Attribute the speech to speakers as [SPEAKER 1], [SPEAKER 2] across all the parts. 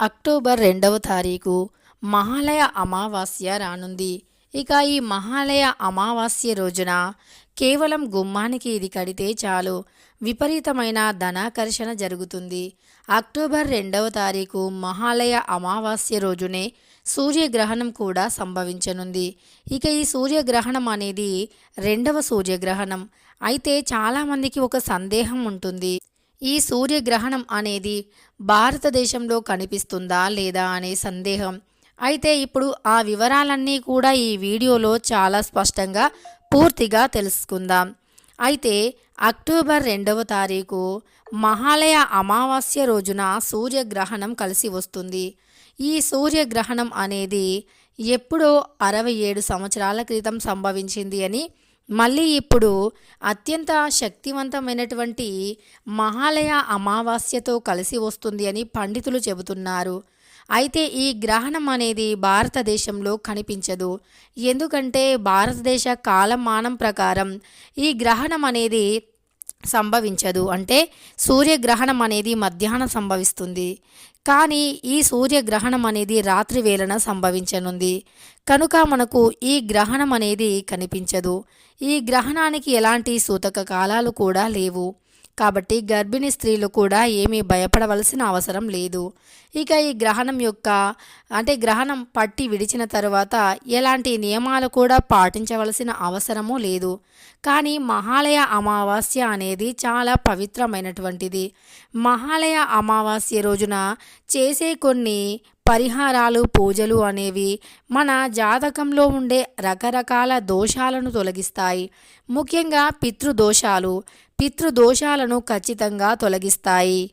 [SPEAKER 1] October రెండవ తారీఖు మహాలయ అమావాస్య రానుంది. ఇక ఈ మహాలయ అమావాస్య రోజున కేవలం గుమ్మానికి ఇది కడితే చాలు. విపరీతమైన ధనాకర్షణ జరుగుతుంది. అక్టోబర్ రెండవ తారీఖు మహాలయ అమావాస్య రోజునే సూర్యగ్రహణం కూడా సంభవించనుంది. ఇక ఈ సూర్యగ్రహణం అనేది రెండవ సూర్యగ్రహణం. అయితే చాలామందికి ఒక సందేహం ఉంటుంది. ఈ సూర్యగ్రహణం అనేది భారతదేశంలో కనిపిస్తుందా లేదా అనే సందేహం. అయితే ఇప్పుడు ఆ వివరాలన్నీ కూడా ఈ వీడియోలో చాలా స్పష్టంగా పూర్తిగా తెలుసుకుందాం. అయితే అక్టోబర్ రెండవ తారీఖు మహాలయ అమావాస్య రోజున సూర్యగ్రహణం కలిసి వస్తుంది. ఈ సూర్యగ్రహణం అనేది ఎప్పుడో అరవై ఏడు సంవత్సరాల క్రితం సంభవించింది అని మళ్ళీ ఇప్పుడు అత్యంత శక్తివంతమైనటువంటి మహాలయ అమావాస్యతో కలిసి వస్తుంది అని పండితులు చెబుతున్నారు. అయితే ఈ గ్రహణం అనేది భారతదేశంలో కనిపించదు. ఎందుకంటే భారతదేశ కాలమానం ప్రకారం ఈ గ్రహణం అనేది సంభవించదు. అంటే సూర్యగ్రహణం అనేది మధ్యాహ్నం సంభవిస్తుంది. కానీ ఈ సూర్యగ్రహణం అనేది రాత్రి వేళన సంభవించనుంది. కనుక మనకు ఈ గ్రహణం అనేది కనిపించదు. ఈ గ్రహణానికి ఎలాంటి సూతక కాలాలు కూడా లేవు. కాబట్టి గర్భిణీ స్త్రీలు కూడా ఏమీ భయపడవలసిన అవసరం లేదు. ఇక ఈ గ్రహణం యొక్క అంటే గ్రహణం పట్టి విడిచిన తరువాత ఎలాంటి నియమాలు కూడా పాటించవలసిన అవసరము లేదు. కానీ మహాలయ అమావాస్య అనేది చాలా పవిత్రమైనటువంటిది. మహాలయ అమావాస్య రోజున చేసే కొన్ని పరిహారాలు పూజలు అనేవి మన జాతకంలో ఉండే రకరకాల దోషాలను తొలగిస్తాయి. ముఖ్యంగా పితృదోషాలు పితృదోషాలను ఖచ్చితంగా తొలగిస్తాయి.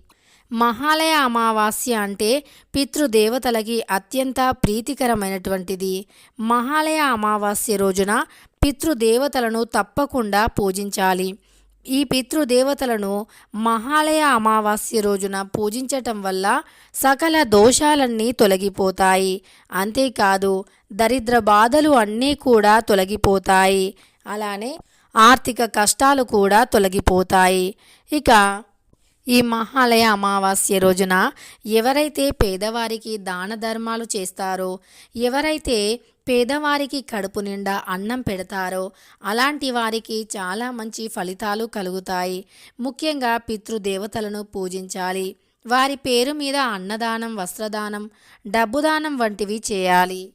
[SPEAKER 1] మహాలయ అమావాస్య అంటే పితృదేవతలకి అత్యంత ప్రీతికరమైనటువంటిది. మహాలయ అమావాస్య రోజున పితృదేవతలను తప్పకుండా పూజించాలి. ఈ పితృదేవతలను మహాలయ అమావాస్య రోజున పూజించటం వల్ల సకల దోషాలన్నీ తొలగిపోతాయి. అంతేకాదు దరిద్ర బాధలు అన్నీ కూడా తొలగిపోతాయి. అలానే ఆర్థిక కష్టాలు కూడా తొలగిపోతాయి. ఇక ఈ మహాలయ అమావాస్య రోజున ఎవరైతే పేదవారికి దాన ధర్మాలు చేస్తారో ఎవరైతే పేదవారికి కడుపు నిండా అన్నం పెడతారో అలాంటి వారికి చాలా మంచి ఫలితాలు కలుగుతాయి. ముఖ్యంగా పితృదేవతలను పూజించాలి. వారి పేరు మీద అన్నదానం వస్త్రదానం డబ్బుదానం వంటివి చేయాలి.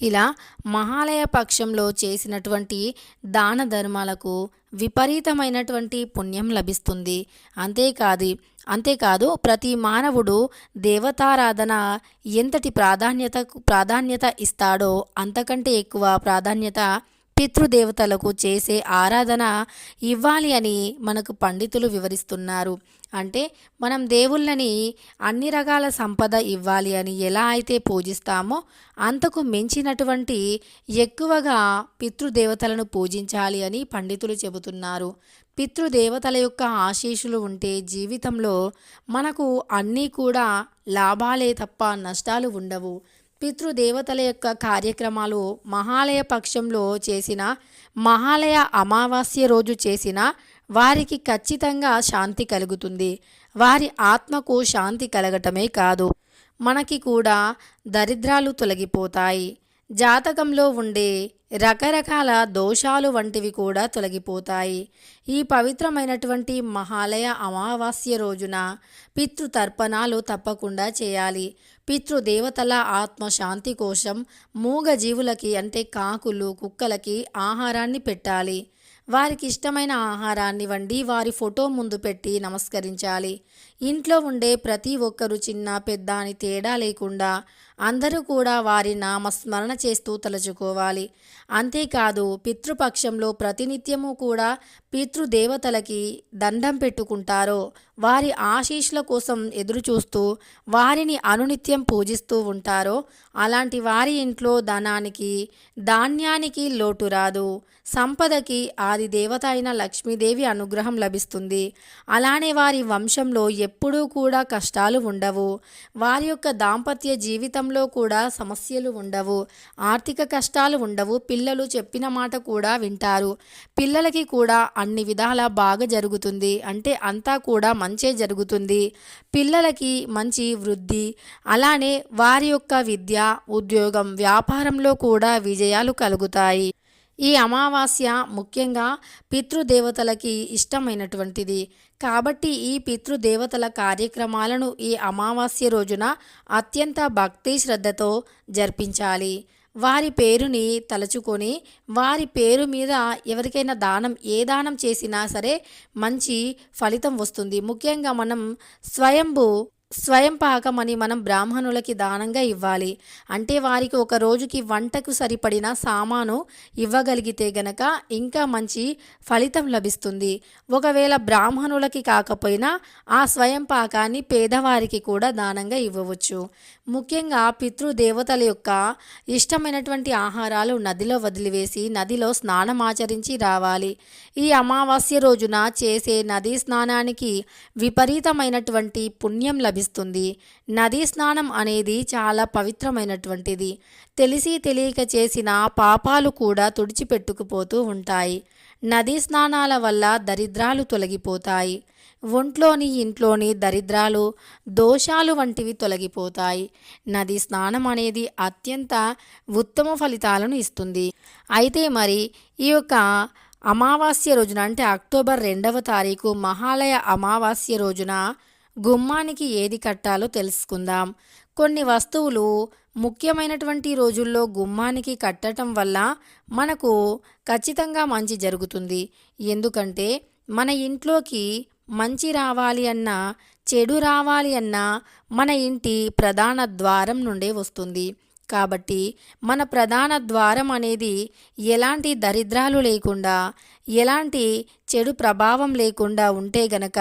[SPEAKER 1] ఇలా మహాలయ పక్షంలో చేసినటువంటి దాన ధర్మాలకు విపరీతమైనటువంటి పుణ్యం లభిస్తుంది. అంతేకాదు అంతేకాదు ప్రతి మానవుడు దేవతారాధన ఎంతటి ప్రాధాన్యత ప్రాధాన్యత ఇస్తాడో అంతకంటే ఎక్కువ ప్రాధాన్యత పితృదేవతలకు చేసే ఆరాధన ఇవ్వాలి అని మనకు పండితులు వివరిస్తున్నారు. అంటే మనం దేవుళ్ళని అన్ని రకాల సంపద ఇవ్వాలి అని ఎలా అయితే పూజిస్తామో అంతకు మించినటువంటి ఎక్కువగా పితృదేవతలను పూజించాలి అని పండితులు చెబుతున్నారు. పితృదేవతల యొక్క ఆశీస్సులు ఉంటే జీవితంలో మనకు అన్నీ కూడా లాభాలే తప్ప నష్టాలు ఉండవు. పితృదేవతల యొక్క కార్యక్రమాలు మహాలయ పక్షంలో చేసిన మహాలయ అమావాస్య రోజు చేసిన వారికి ఖచ్చితంగా శాంతి కలుగుతుంది. వారి ఆత్మకు శాంతి కలగటమే కాదు మనకి కూడా దరిద్రాలు తొలగిపోతాయి. జాతకంలో ఉండే రకరకాల దోషాలు వంటివి కూడా తొలగిపోతాయి. ఈ పవిత్రమైనటువంటి మహాలయ అమావాస్య రోజున పితృతర్పణాలు తప్పకుండా చేయాలి. పితృదేవతల ఆత్మశాంతి కోసం మూగ జీవులకి అంటే కాకులు కుక్కలకి ఆహారాన్ని పెట్టాలి. వారికి ఇష్టమైన ఆహారాన్ని వండి వారి ఫోటో ముందు పెట్టి నమస్కరించాలి. ఇంట్లో ఉండే ప్రతి ఒక్కరు చిన్న పెద్ద అని తేడా లేకుండా అందరూ కూడా వారి నామస్మరణ చేస్తూ తలుచుకోవాలి. అంతేకాదు పితృపక్షంలో ప్రతినిత్యము కూడా పితృదేవతలకి దండం పెట్టుకుంటారో వారి ఆశీస్సుల కోసం ఎదురు చూస్తూ వారిని అనునిత్యం పూజిస్తూ ఉంటారో అలాంటి వారి ఇంట్లో ధనానికి ధాన్యానికి లోటు రాదు. సంపదకి ఆది దేవత అయిన లక్ష్మీదేవి అనుగ్రహం లభిస్తుంది. అలానే వారి వంశంలో ఎప్పుడూ కూడా కష్టాలు ఉండవు. వారి యొక్క దాంపత్య జీవితంలో విషయంలో కూడా సమస్యలు ఉండవు ఆర్థిక కష్టాలు ఉండవు పిల్లలు చెప్పిన మాట కూడా వింటారు. పిల్లలకి కూడా అన్ని విధాలా బాగా జరుగుతుంది అంటే అంతా కూడా మంచే జరుగుతుంది. పిల్లలకి మంచి వృద్ధి అలానే వారి యొక్క విద్య ఉద్యోగం వ్యాపారంలో కూడా విజయాలు కలుగుతాయి. ఈ అమావాస్య ముఖ్యంగా పితృదేవతలకి ఇష్టమైనటువంటిది. కాబట్టి ఈ పితృదేవతల కార్యక్రమాలను ఈ అమావాస్య రోజున అత్యంత భక్తి శ్రద్ధతో జరిపించాలి. వారి పేరుని తలుచుకొని వారి పేరు మీద ఎవరికైనా దానం ఏ దానం చేసినా సరే మంచి ఫలితం వస్తుంది. ముఖ్యంగా మనం స్వయంభూ స్వయం పాకమని మనం బ్రాహ్మణులకి దానంగా ఇవ్వాలి. అంటే వారికి ఒక రోజుకి వంటకు సరిపడిన సామాను ఇవ్వగలిగితే గనక ఇంకా మంచి ఫలితం లభిస్తుంది. ఒకవేళ బ్రాహ్మణులకి కాకపోయినా ఆ స్వయం పాకాన్ని పేదవారికి కూడా దానంగా ఇవ్వవచ్చు. ముఖ్యంగా పితృదేవతల యొక్క ఇష్టమైనటువంటి ఆహారాలు నదిలో వదిలివేసి నదిలో స్నానం ఆచరించి రావాలి. ఈ అమావాస్య రోజున చేసే నదీ స్నానానికి విపరీతమైనటువంటి పుణ్యం లభిస్తుంది. నదీ స్నానం అనేది చాలా పవిత్రమైనటువంటిది. తెలిసి తెలియక చేసిన పాపాలు కూడా తుడిచిపెట్టుకుపోతూ ఉంటాయి. నదీ స్నానాల వల్ల దరిద్రాలు తొలగిపోతాయి. ఒంట్లోని ఇంట్లోని దరిద్రాలు దోషాలు వంటివి తొలగిపోతాయి. నది స్నానం అనేది అత్యంత ఉత్తమ ఫలితాలను ఇస్తుంది. అయితే మరి ఈ యొక్క అమావాస్య రోజున అంటే అక్టోబర్ రెండవ తారీఖు మహాలయ అమావాస్య రోజున గుమ్మానికి ఏది కట్టాలో తెలుసుకుందాం. కొన్ని వస్తువులు ముఖ్యమైనటువంటి రోజుల్లో గుమ్మానికి కట్టడం వల్ల మనకు ఖచ్చితంగా మంచి జరుగుతుంది. ఎందుకంటే మన ఇంట్లోకి మంచి రావాలి అన్నా చెడు రావాలి అన్నా మన ఇంటి ప్రధాన ద్వారం నుండే వస్తుంది. కాబట్టి మన ప్రధాన ద్వారం అనేది ఎలాంటి దరిద్రాలు లేకుండా ఎలాంటి చెడు ప్రభావం లేకుండా ఉంటే గనక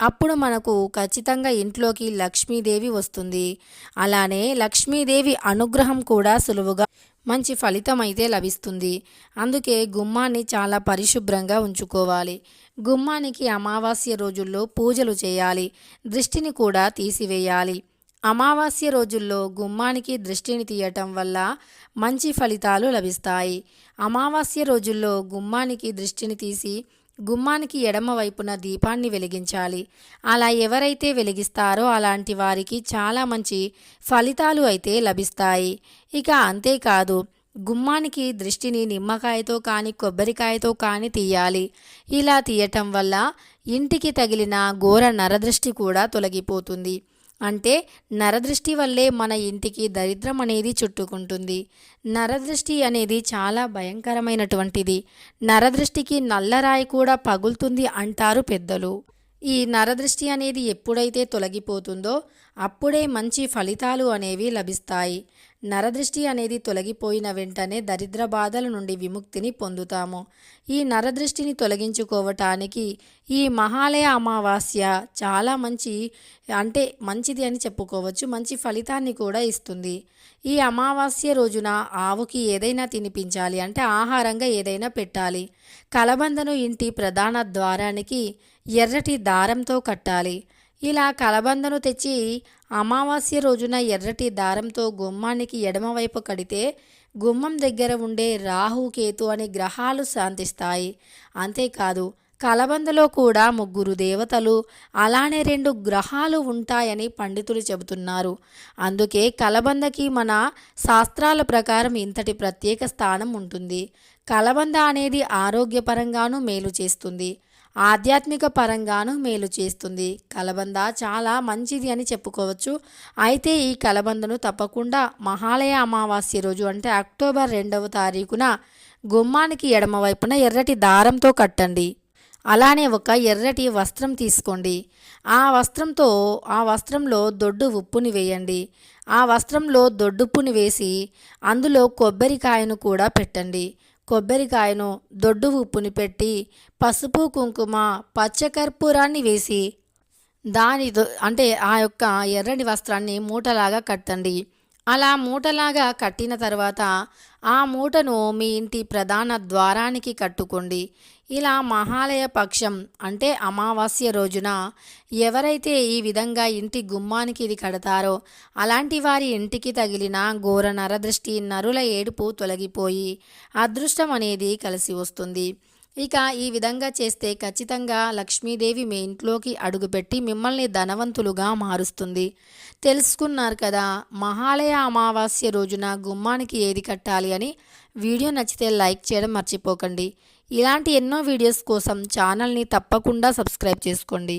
[SPEAKER 1] అప్పుడు మనకు ఖచ్చితంగా ఇంట్లోకి లక్ష్మీదేవి వస్తుంది. అలానే లక్ష్మీదేవి అనుగ్రహం కూడా సులువుగా మంచి ఫలితం అయితే లభిస్తుంది. అందుకే గుమ్మాన్ని చాలా పరిశుభ్రంగా ఉంచుకోవాలి. గుమ్మానికి అమావాస్య రోజుల్లో పూజలు చేయాలి. దృష్టిని కూడా తీసివేయాలి. అమావాస్య రోజుల్లో గుమ్మానికి దృష్టిని తీయటం వల్ల మంచి ఫలితాలు లభిస్తాయి. అమావాస్య రోజుల్లో గుమ్మానికి దృష్టిని తీసి గుమ్మానికి ఎడమ వైపున దీపాన్ని వెలిగించాలి. అలా ఎవరైతే వెలిగిస్తారో అలాంటి వారికి చాలా మంచి ఫలితాలు అయితే లభిస్తాయి. ఇక అంతేకాదు గుమ్మానికి దృష్టిని నిమ్మకాయతో కానీ కొబ్బరికాయతో కానీ తీయాలి. ఇలా తీయటం వల్ల ఇంటికి తగిలిన ఘోర నరదృష్టి కూడా తొలగిపోతుంది. అంటే నరదృష్టి వల్లే మన ఇంటికి దరిద్రం అనేది చుట్టుకుంటుంది. నరదృష్టి అనేది చాలా భయంకరమైనటువంటిది. నరదృష్టికి నల్లరాయి కూడా పగులుతుంది అంటారు పెద్దలు. ఈ నరదృష్టి అనేది ఎప్పుడైతే తొలగిపోతుందో అప్పుడే మంచి ఫలితాలు అనేవి లభిస్తాయి. నరదృష్టి అనేది తొలగిపోయిన వెంటనే దరిద్ర బాధల నుండి విముక్తిని పొందుతాము. ఈ నరదృష్టిని తొలగించుకోవటానికి ఈ మహాలయ అమావాస్య చాలా మంచి అంటే మంచిది అని చెప్పుకోవచ్చు. మంచి ఫలితాన్ని కూడా ఇస్తుంది. ఈ అమావాస్య రోజున ఆవుకి ఏదైనా తినిపించాలి అంటే ఆహారంగా ఏదైనా పెట్టాలి. కలబందను ఇంటి ప్రధాన ద్వారానికి ఎర్రటి దారంతో కట్టాలి. ఇలా కలబందను తెచ్చి అమావాస్య రోజున ఎర్రటి దారంతో గుమ్మానికి ఎడమవైపు కడితే గుమ్మం దగ్గర ఉండే రాహు కేతు అనే గ్రహాలు శాంతిస్తాయి. అంతేకాదు కలబందలో కూడా ముగ్గురు దేవతలు అలానే రెండు గ్రహాలు ఉంటాయని పండితులు చెబుతున్నారు. అందుకే కలబందకి మన శాస్త్రాల ప్రకారం ఇంతటి ప్రత్యేక స్థానం ఉంటుంది. కలబంద అనేది ఆరోగ్యపరంగానూ మేలు చేస్తుంది. ఆధ్యాత్మిక పరంగాను మేలు చేస్తుంది. కలబంద చాలా మంచిది అని చెప్పుకోవచ్చు. అయితే ఈ కలబందను తప్పకుండా మహాలయ అమావాస్య రోజు అంటే అక్టోబర్ రెండవ తారీఖున గుమ్మానికి ఎడమవైపున ఎర్రటి దారంతో కట్టండి. అలానే ఒక ఎర్రటి వస్త్రం తీసుకోండి. ఆ వస్త్రంతో ఆ వస్త్రంలో దొడ్డు ఉప్పుని వేయండి. ఆ వస్త్రంలో దొడ్డుప్పుని వేసి అందులో కొబ్బరికాయను కూడా పెట్టండి. కొబ్బరికాయను దొడ్డు ఉప్పుని పెట్టి పసుపు కుంకుమ పచ్చకర్పూరాన్ని వేసి దాని అంటే ఆ యొక్క ఎర్రని వస్త్రాన్ని మూటలాగా కట్టండి. అలా మూటలాగా కట్టిన తర్వాత ఆ మూటను మీ ఇంటి ప్రధాన ద్వారానికి కట్టుకోండి. ఇలా మహాలయ పక్షం అంటే అమావాస్య రోజున ఎవరైతే ఈ విధంగా ఇంటి గుమ్మానికి ఇది కడతారో అలాంటి వారి ఇంటికి తగిలిన ఘోర నరదృష్టి నరుల ఏడుపు తొలగిపోయి అదృష్టం అనేది కలిసి వస్తుంది. ఇక ఈ విధంగా చేస్తే ఖచ్చితంగా లక్ష్మీదేవి మీ ఇంట్లోకి అడుగుపెట్టి మిమ్మల్ని ధనవంతులుగా మారుస్తుంది. తెలుసుకున్నారు కదా మహాలయ అమావాస్య రోజున గుమ్మానికి ఏది కట్టాలి అని వీడియో నచ్చితే లైక్ చేయడం మర్చిపోకండి. ఇలాంటి ఎన్నో వీడియోస్ కోసం ఛానల్ని తప్పకుండా సబ్స్క్రైబ్ చేసుకోండి.